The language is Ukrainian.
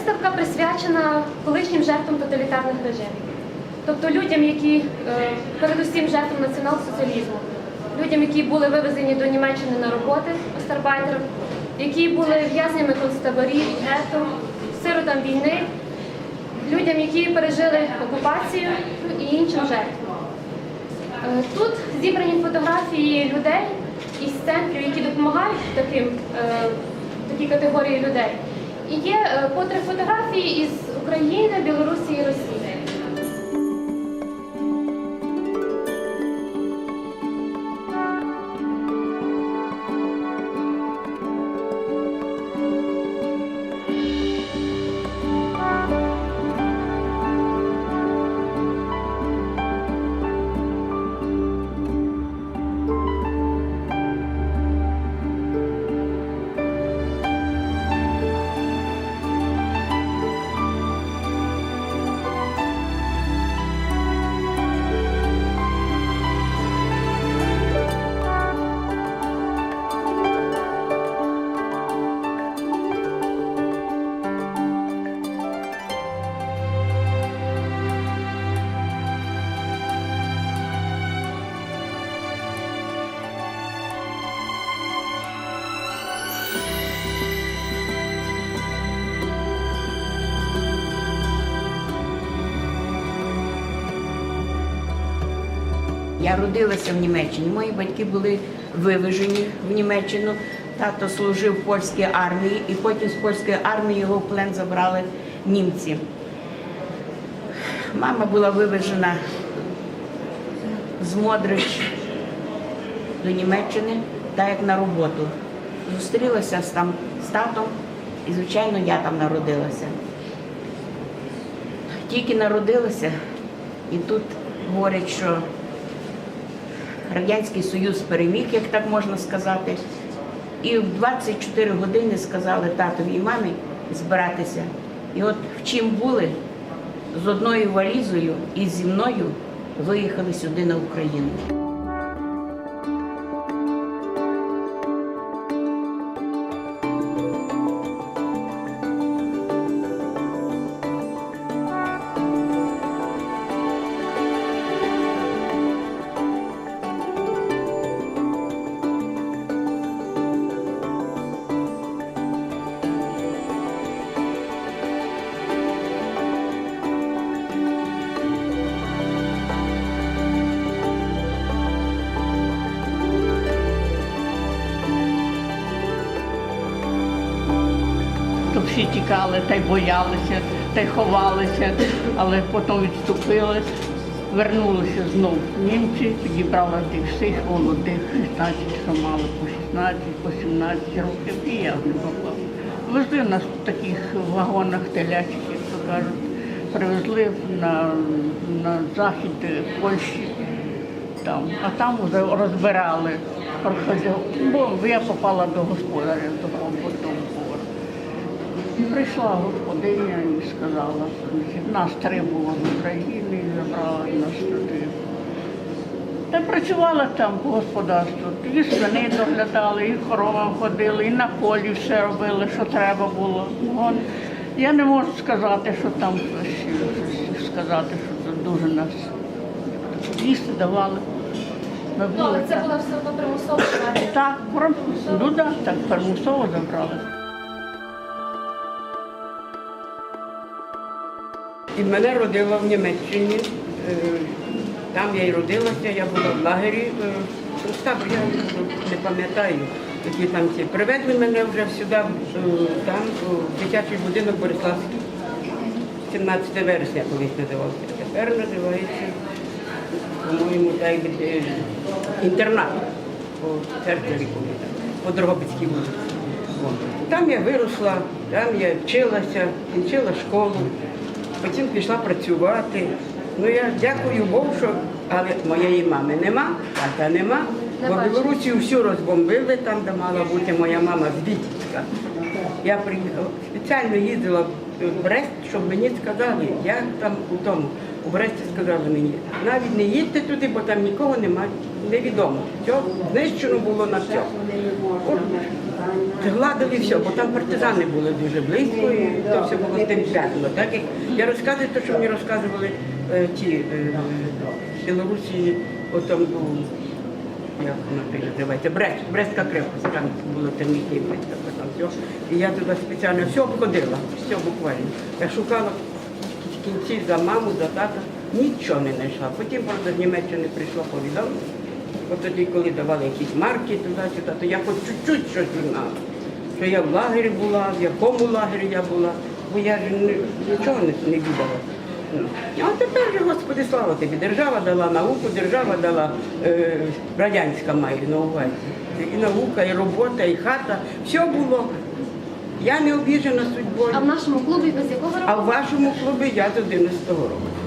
Виставка присвячена колишнім жертвам тоталітарних режимів, тобто людям, які е, передусім жертвам націонал-соціалізму, людям, які були вивезені до Німеччини на роботи остарбайтером, які були в'язнями концтаборів, гетто, сиротам війни, людям, які пережили окупацію ну, і іншим жертвам. Е, Тут зібрані фотографії людей із центрів, які допомагають таким, е, такій категорії людей. І є е, по три фотографії із України, Білорусі і Росії. Я родилася в Німеччині. Мої батьки були вивезені в Німеччину. Тато служив в польській армії, і потім з польської армії його в плен забрали німці. Мама була вивезена з Модрич до Німеччини, так як на роботу. Зустрілася з, там, з татом, і, звичайно, я там народилася. Тільки народилася, і тут говорять, що Радянський Союз переміг, як так можна сказати. І в 24 години сказали татові і мамі збиратися. І от в чим були, з одною валізою і зі мною виїхали сюди на Україну. Тікали, та й боялися, та й ховалися, але потім відступили, вернулися знов німці, підібрали тих всіх молодих, 16, що мали по 16, по 17 років, і я не попала. Везли нас в таких вагонах телячиків, як то кажуть, привезли на, на захід Польщі, там, а там вже розбирали. Бо я попала до господаря, до того поверху. Прийшла господиня і сказала, що нас три було з України і забрала нас туди. Та працювала там по господарству. І свини доглядали, і коровам ходили, і на полі все робили, що треба було. Вон. Я не можу сказати, що там щось, сказати, що це дуже нас їсти давали. Ми Ну, але це так. була все одно примусова смерть. Так, ну да, так примусово забрали. І мене родила в Німеччині. Е, Там я й родилася, я була в лагері. е, я не пам'ятаю, які там ці. Привезли мене вже сюди, е, там, у дитячий будинок Бориславський. 17 вересня колись називався. Тепер називається, по-моєму, інтернат по церкві, по Дрогобицькій вулиці. Там я виросла, там я вчилася, кінчила школу, потім пішла працювати. Ну я дякую Богу, що але моєї мами нема, тата нема. Бо бачу. Білорусію всю розбомбили, там, де мала бути моя мама з Вітівська. Я приїхала, спеціально їздила в Брест, щоб мені сказали, як там у тому. У Бресті сказали мені, навіть не їдьте туди, бо там нікого немає, невідомо. Все знищено було на все. От Гладили все, бо там партизани були дуже близько, і то все було тим. Так я розказую те, що мені розказували е, ті е, Білорусі, от там був, як воно це називається, Брест, Брестська крепость, там було термітні Брестська, там все. І я туди спеціально все обходила, все буквально. Я шукала в кінці за маму, за тата, нічого не знайшла. Потім, правда, з Німеччини прийшло повідомлення. От тоді, коли давали якісь марки туди-сюди, то я хоч чуть-чуть щось знала. Що я в лагері була, в якому лагері я була, бо я ж нічого не, віддала. Ну, А тепер же, Господи, слава тобі, держава дала науку, держава дала е, радянська має на увазі. І наука, і робота, і хата, все було. Я не обіжена судьбою. А в нашому клубі ви з якого року? А в вашому клубі я з 11-го року.